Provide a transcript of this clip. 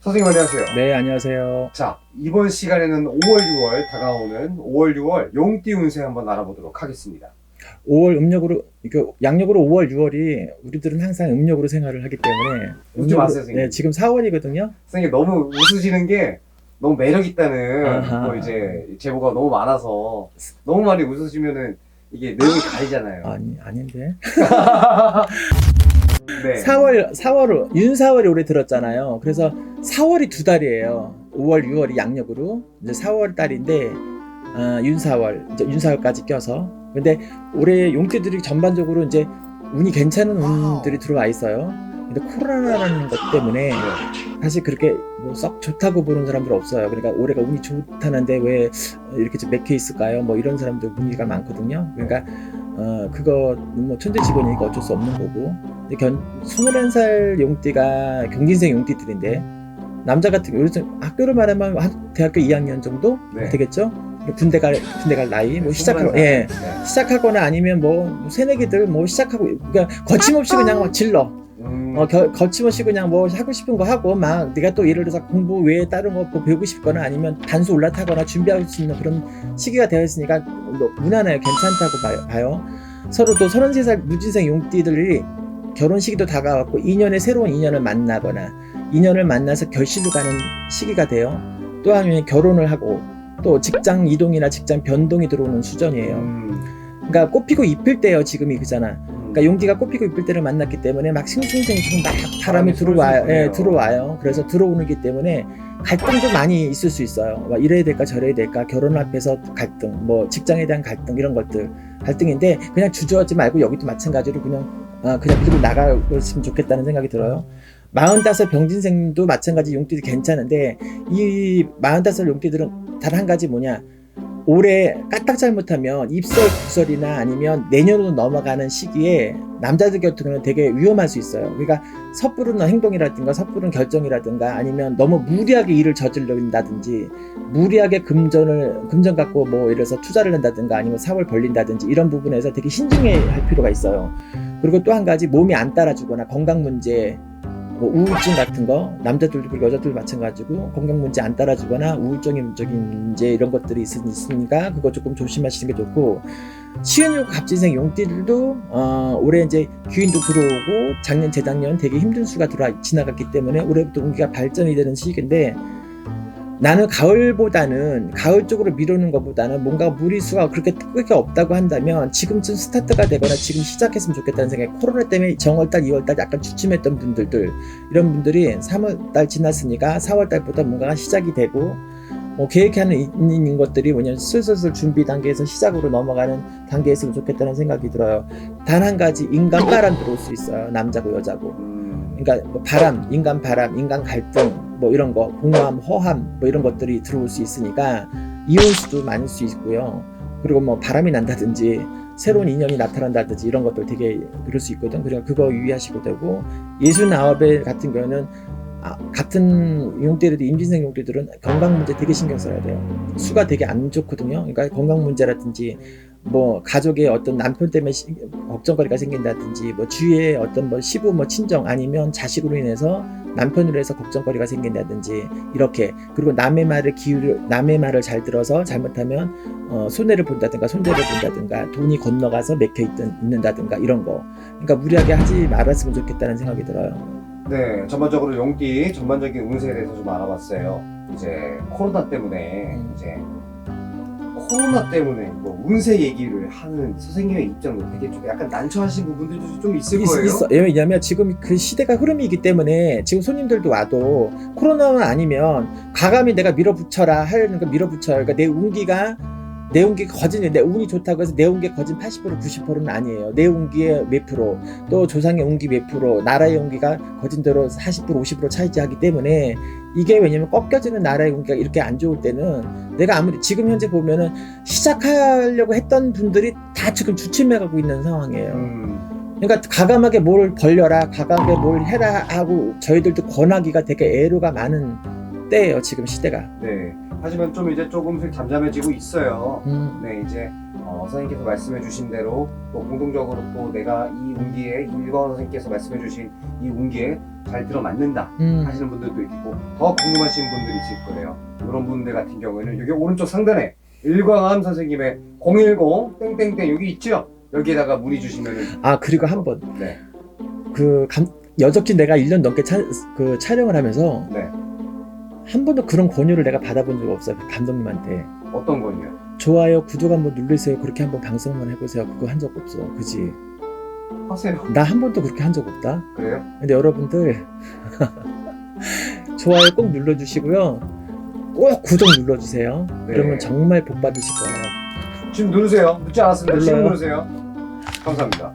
선생님 안녕하세요. 네, 안녕하세요. 자, 이번 시간에는 5월, 6월 다가오는 5월, 6월 용띠 운세 한번 알아보도록 하겠습니다. 5월 음력으로, 그 양력으로 5월, 6월이 우리들은 항상 음력으로 생활을 하기 때문에. 웃지 마세요, 선생님. 네, 지금 4월이거든요. 선생님 너무 웃으시는 게 너무 매력 있다는 아하. 뭐 이제 제보가 너무 많아서 너무 많이 웃으시면은 이게 내용이 가리잖아요. 아니, 아닌데. 네. 4월, 4월, 윤4월이 올해 들었잖아요. 그래서 4월이 두 달이에요. 5월, 6월이 양력으로. 이제 4월 달인데, 어, 윤4월, 이제 윤4월까지 껴서. 근데 올해 용띠들이 전반적으로 이제 운이 괜찮은 운들이 들어와 있어요. 근데 코로나라는 것 때문에 사실 그렇게 뭐 썩 좋다고 보는 사람들 없어요. 그러니까 올해가 운이 좋다는데 왜 이렇게 좀 맥혀 있을까요? 뭐 이런 사람들 문의가 많거든요. 그러니까 어 그거 뭐 천재 직원이니까 어쩔 수 없는 거고. 근데 견 21살 용띠가 경진생 용띠들인데 남자 같은 경우 요즘 학교를 말하면 한 대학교 2학년 정도 네. 되겠죠? 군대 갈 군대 갈 나이 뭐 시작하고 21살. 예. 네. 시작하거나 아니면 뭐 새내기들 뭐 시작하고 그러니까 거침없이 그냥 막 질러. 음, 어, 겨, 거침없이 그냥 뭐 하고 싶은 거 하고 막 네가 또 예를 들어서 공부 외에 다른 거뭐 배우고 싶거나 아니면 단수 올라타거나 준비할 수 있는 그런 시기가 되어 있으니까 뭐 무난해요 괜찮다고 봐요. 서로 또 33살 무진생 용띠들이 결혼 시기도 다가왔고 인연의 새로운 인연을 만나거나 인연을 만나서 결실로 가는 시기가 돼요. 또 하면 결혼을 하고 또 직장 이동이나 직장 변동이 들어오는 수전이에요. 음, 그러니까 꽃피고 잎일 때요 지금이 그잖아. 음. 그러니까 용기가 꽃피고 이쁠 때를 만났기 때문에 막 싱숭생숭 막 바람이 들어와요. 예. 들어와요. 그래서 들어오기 때문에 갈등도 많이 있을 수 있어요. 막 이래야 될까 저래야 될까 결혼 앞에서 갈등, 뭐 직장에 대한 갈등 이런 것들 갈등인데 그냥 주저하지 말고 여기도 마찬가지로 그냥 아, 그냥 밀고 나가었으면 좋겠다는 생각이 들어요. 마흔다섯 병진생도 마찬가지 용띠들 괜찮은데 이 마흔다섯 용띠들은 단 한 가지 뭐냐 올해 까딱 잘못하면 입설 구설이나 아니면 내년으로 넘어가는 시기에 남자들 같은 경우는 되게 위험할 수 있어요. 그러니까 섣부른 행동이라든가 섣부른 결정이라든가 아니면 너무 무리하게 일을 저지른다든지 무리하게 금전을 금전 갖고 뭐 들어서 투자를 한다든가 아니면 사업을 벌린다든지 이런 부분에서 되게 신중해야 할 필요가 있어요. 그리고 또 한 가지 몸이 안 따라주거나 건강 문제 뭐 우울증 같은 거 남자들도 그리고 여자들도 마찬가지고 건강 문제 안 따라주거나 우울적인 문제 이런 것들이 있, 있으니까 그거 조금 조심하시는 게 좋고 시은육 갑진생 용띠들도 어, 올해 이제 귀인도 들어오고 작년 재작년 되게 힘든 수가 들어와 지나갔기 때문에 올해부터 운기가 발전이 되는 시기인데 나는 가을보다는 가을 쪽으로 미루는 것보다는 뭔가 무리수가 그렇게 크게 없다고 한다면 지금쯤 스타트가 되거나 지금 시작했으면 좋겠다는 생각이 코로나 때문에 정월달, 2월달 약간 주춤했던 분들들 이런 분들이 3월달 지났으니까 4월달부터 뭔가 시작이 되고 뭐 계획하는 있는 것들이 뭐냐면 슬슬슬 준비 단계에서 시작으로 넘어가는 단계였으면 좋겠다는 생각이 들어요. 단 한 가지 인간 바람 들어올 수 있어요. 남자고 여자고. 음, 그러니까 뭐 바람, 인간 바람, 인간 갈등 뭐 이런 거, 공허함, 허함 뭐 이런 것들이 들어올 수 있으니까 이혼 수도 많을 수 있고요. 그리고 뭐 바람이 난다든지 새로운 인연이 나타난다든지 이런 것들 되게 그럴 수 있거든. 그러니까 그거 유의하시고 되고 예순 아홉에 같은 경우는 아, 같은 용띠들이 임진생 용띠들은 건강 문제 되게 신경 써야 돼요. 수가 되게 안 좋거든요. 그러니까 건강 문제라든지 뭐 가족의 어떤 남편 때문에 시- 걱정거리가 생긴다든지 뭐 주위에 어떤 뭐 시부 뭐 친정 아니면 자식으로 인해서 남편으로 해서 걱정거리가 생긴다든지 이렇게 그리고 남의 말을 기울여 남의 말을 잘 들어서 잘못하면 어, 손해를 본다든가 손재를 본다든가 돈이 건너가서 맥혀 있든 있는다든가 이런 거 그러니까 무리하게 하지 말았으면 좋겠다는 생각이 들어요. 네, 전반적으로 용띠 전반적인 운세에 대해서 좀 알아봤어요. 이제 코로나 때문에 음. 이제 코로나 때문에 뭐 운세 얘기를 하는 선생님의 입장도 되게 좀 약간 난처하신 부분들도 좀 있을 있, 거예요. 있어. 왜냐면 지금 그 시대가 흐름이기 때문에 지금 손님들도 와도 코로나만 아니면 과감히 내가 밀어붙여라 하려는 거 밀어붙여요. 그러니까 내 운기가 내 운기가 거진이 내 운이 좋다고 해서 내 운기가 거진 80% 90%는 아니에요. 내 운기의 몇 프로 또 조상의 운기 몇 프로 나라의 운기가 거진대로 40% 50% 차지하기 때문에 이게 왜냐면 꺾여지는 나라의 운기가 이렇게 안 좋을 때는 내가 아무리 지금 현재 보면은 시작하려고 했던 분들이 다 지금 주춤해 가고 있는 상황이에요. 음, 그러니까 과감하게 뭘 벌려라, 과감하게 뭘 해라 하고 저희들도 권하기가 되게 애로가 많은 때예요, 지금 시대가. 네. 하지만 좀 이제 조금씩 잠잠해지고 있어요. 음, 네, 이제 어, 선생님께서 말씀해주신 대로 또 공동적으로 또 내가 이 운기에 일광 선생님께서 말씀해주신 이 운기에 잘 들어맞는다 음. 하시는 분들도 있고 더 궁금하신 분들이 있을 거예요. 이런 분들 같은 경우에는 여기 오른쪽 상단에 일광암 선생님의 010 땡땡땡 여기 있죠? 여기에다가 문의 주시면은 아 그리고 한번 네, 그 감, 여적지 내가 1년 넘게 차, 그 촬영을 하면서 네 한 번도 그런 권유를 내가 받아본 적 없어요. 그 감독님한테. 어떤 건요? 좋아요, 구독 한번 누르세요. 그렇게 한번 방송만 해보세요. 그거 한 적 없어. 그지? 하세요. 나 한 번도 그렇게 한 적 없다. 그래요? 근데 여러분들 좋아요 꼭 눌러주시고요. 꼭 구독 눌러주세요. 네. 그러면 정말 복 받으실 거예요. 지금 누르세요. 늦지 않았습니다. 지금 눌러요. 누르세요. 감사합니다.